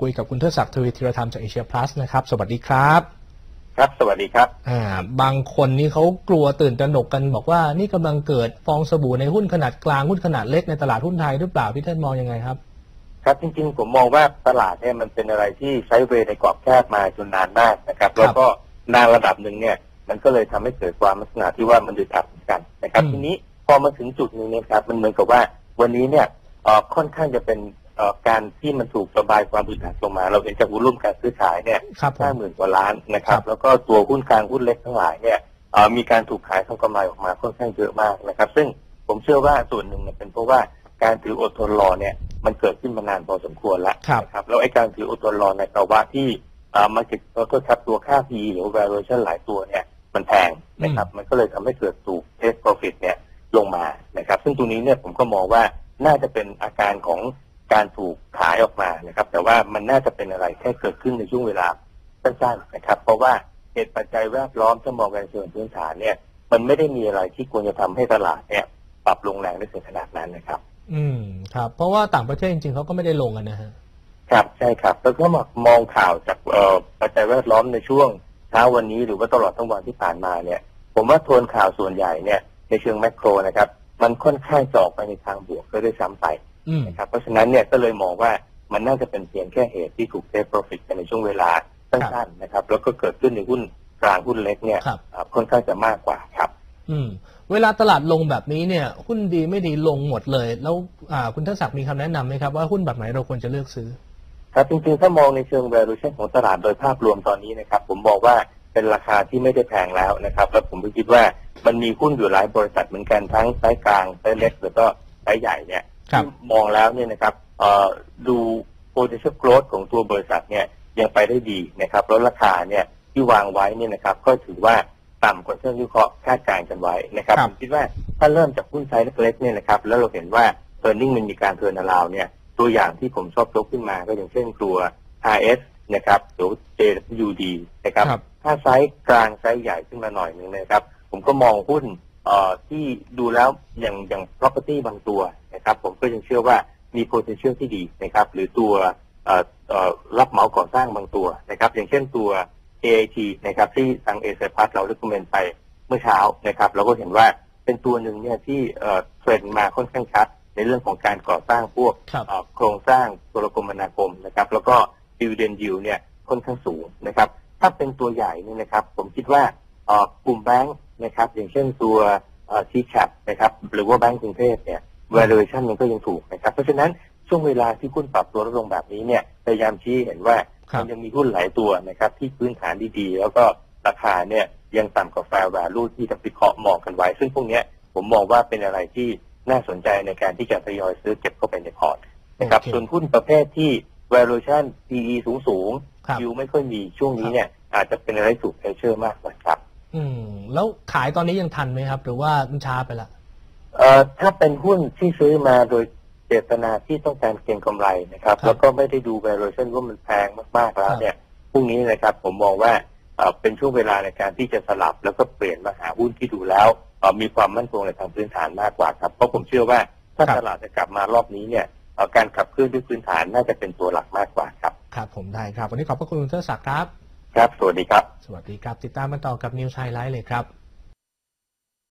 คุยกับคุณเทิดศักดิ์ทวีธีรธรรมจากเอเชียพลัสนะครับ สวัสดีครับ ครับ สวัสดีครับอ่าบางคนนี่เขากลัวตื่นตระหนกกันบอกว่านี่กำลังเกิดฟองสบู่ในหุ้นขนาดกลางหุ้นขนาดเล็กในตลาดหุ้นไทยหรือเปล่าพี่เทิดมองยังไงครับ ครับจริง ๆ ผมมองว่าตลาดเนี่ยมันเป็นอะไรที่ใช้เวย์ในกรอบแคบมาจนนานมากนะครับ แล้วก็นานระดับหนึ่งเนี่ย มันก็เลยทำให้เกิดความลักษณะที่ว่ามันดึดอัดเหมือนกันนะครับอืมทีนี้พอมาถึงจุดหนึงเนี่ยครับ มันเหมือนกับว่าวันนี้เนี่ยเอ่อค่อนข้างจะเป็นเอ่อ การที่มันถูกระบายความอึดอัดลงมา เราเห็นจากวอลุ่มการซื้อขายเนี่ยครับผมห้าหมื่นกว่าล้านนะครับครับ แล้วก็ตัวหุ้นกลางหุ้นเล็กทั้งหลายเนี่ยเอ่อมีการถูกขายทำกำไรออกมาค่อนข้างเยอะมากนะครับ ซึ่งผมเชื่อว่าส่วนหนึ่งเนี่ยเป็นเพราะว่าการถืออดทนรอเนี่ยมันเกิดขึ้นมานานพอสมควรแล้วครับนะครับแล้วไอ้การถืออดทนรอในภาวะที่เอ่อมันเกิดขอโทษครับตัวค่า PE หรือ valuation หลายตัวเนี่ยมันแพงนะครับ มันก็เลยทำให้เกิดถูก take profit เนี่ยลงมานะครับ ซึ่งตรงนี้เนี่ยผมก็มองว่าน่าจะเป็นอาการของ การถูกขายออกมานะครับ แต่ว่ามันน่าจะเป็นอะไรแค่เกิดขึ้นในช่วงเวลาสั้นๆนะครับ เพราะว่าเหตุปัจจัยแวดล้อมถ้ามองกันเชิงพื้นฐานเนี่ย มันไม่ได้มีอะไรที่ควรจะทำให้ตลาดเนี่ย ปรับลงแรงได้ถึงขนาดนั้นนะครับ อืมครับ เพราะว่าต่างประเทศจริงๆเขาก็ไม่ได้ลงกันนะฮะครับใช่ครับแล้วก็มามองข่าวจากเอ่อปัจจัยแวดล้อมในช่วงเช้าวันนี้หรือว่าตลอดทั้งวันที่ผ่านมาเนี่ย ผมว่าโทนข่าวส่วนใหญ่เนี่ยในเชิงแมกโรนะครับ มันค่อนข้างจะออกไปในทางบวกก็ด้วยซ้ำไป อืม นะครับเพราะฉะนั้นเนี่ยก็เลยมองว่ามันน่าจะเป็นเพียงแค่เหตุที่ถูกเทคโปรฟิตกันในช่วงเวลาสั้นๆนะครับ แล้วก็เกิดขึ้นในหุ้นกลางหุ้นเล็กเนี่ยครับ อ่าค่อนข้างจะมากกว่าครับ อืม เวลาตลาดลงแบบนี้เนี่ย หุ้นดีไม่ดีลงหมดเลย แล้วอ่าคุณเทิดศักดิ์มีคำแนะนำไหมครับว่าหุ้นแบบไหนเราควรจะเลือกซื้อ ครับจริงๆถ้ามองในเชิง valuation ของตลาดโดยภาพรวมตอนนี้นะครับผมบอกว่าเป็นราคาที่ไม่ได้แพงแล้วนะครับ แล้วผมก็คิดว่ามันมีหุ้นอยู่หลายบริษัทเหมือนกันทั้งไซส์กลางไซส์เล็กแล้วก็ไซส์ใหญ่เนี่ยครับ ที่มองแล้วเนี่ยนะครับเอ่อดู potential growth ของตัวบริษัทเนี่ยยังไปได้ดีนะครับแล้วราคาเนี่ยที่วางไว้เนี่ยนะครับ ก็ถือว่าต่ำกว่าที่วิเคราะห์คาดการณ์กันไว้นะครับครับผมคิดว่าถ้าเริ่มจากหุ้นไซส์เล็กๆเนี่ยนะครับแล้วเราเห็นว่า e a r n i n g มันมีการเทิร์นอราวเนี่ยตัวอย่างที่ผมชอบยกขึ้นมาก็อย่างเช่นตัว RS นะครับหรือ JWD นะครับครับถ้าไซส์กลางไซส์ใหญ่ขึ้นมาหน่อยหนึ่งนะครับ ผมก็มองหุ้นเอ่อที่ดูแล้วอย่างอย่าง property บางตัว นะครับ ผมก็ยังเชื่อว่ามี potential ที่ดีนะครับ หรือตัวเอ่อเอ่อรับเหมาก่อสร้างบางตัวนะครับ อย่างเช่นตัว AIT นะครับที่ทางเอเ p พัทเราได้คอมเมนต์ไปเมื่อเช้านะครับ เราก็เห็นว่าเป็นตัวหนึ่งเนี่ยที่เอ่อเทรนด์มาค่อนข้างชัด ในเรื่องของการก่อสร้างพวกครับเอ่อโครงสร้างโทรคมนาคมนะครับ แล้วก็ดิวเดนยิวเนี่ยค่อนข้างสูงนะครับ ถ้าเป็นตัวใหญ่เนี่ยนะครับ ผมคิดว่าเอ่อกลุ่มแบงค์นะครับ อย่างเช่นตัวทีแคปนะครับ หรือว่าแบงก์กรุงเทพเนี่ย valuation มันก็ยังถูกนะครับ เพราะฉะนั้นช่วงเวลาที่หุ้นปรับตัวลดลงแบบนี้เนี่ยพยายามชี้เห็นว่าครับมันยังมีหุ้นหลายตัวนะครับ ที่พื้นฐานดีๆ แล้วก็ราคาเนี่ยยังต่ำกว่า fair value ที่จะวิเคราะห์มองกันไว้ ซึ่งพวกเนี้ยผมมองว่าเป็นอะไรที่น่าสนใจในการที่จะทยอยซื้อเก็บเข้าไปในพอร์ตนะครับโอเคส่วนหุ้นประเภทที่ valuation PE สูงสูงๆครับยิวไม่ค่อยมีช่วงนี้เนี่ยอาจจะเป็นอะไรถูกเพรสเชอร์มากกว่าครับ อืม แล้วขายตอนนี้ยังทันไหมครับ หรือว่ามันช้าไปละ เอ่อถ้าเป็นหุ้นที่ซื้อมาโดยเจตนาที่ต้องการเก็งกำไรนะครับครับ แล้วก็ไม่ได้ดู valuation ว่ามันแพงมากๆแล้วเนี่ยพรุ่งนี้นะครับผมมองว่าเอ่อเป็นช่วงเวลาในการที่จะสลับแล้วก็เปลี่ยนมาหาหุ้นที่ดูแล้วเอ่อมีความมั่นคงในทางพื้นฐานมากกว่าครับ เพราะผมเชื่อว่าถ้าครับตลาดจะกลับมารอบนี้เนี่ยเอ่อการขับเคลื่อนด้วยพื้นฐานน่าจะเป็นตัวหลักมากกว่าครับ ครับผมได้ครับ วันนี้ขอบพระคุณคุณเทิดศักดิ์ครับ ครับ สวัสดีครับ สวัสดีครับ ติดตามมาต่อกับนิวไ i ไลท์เลยครับ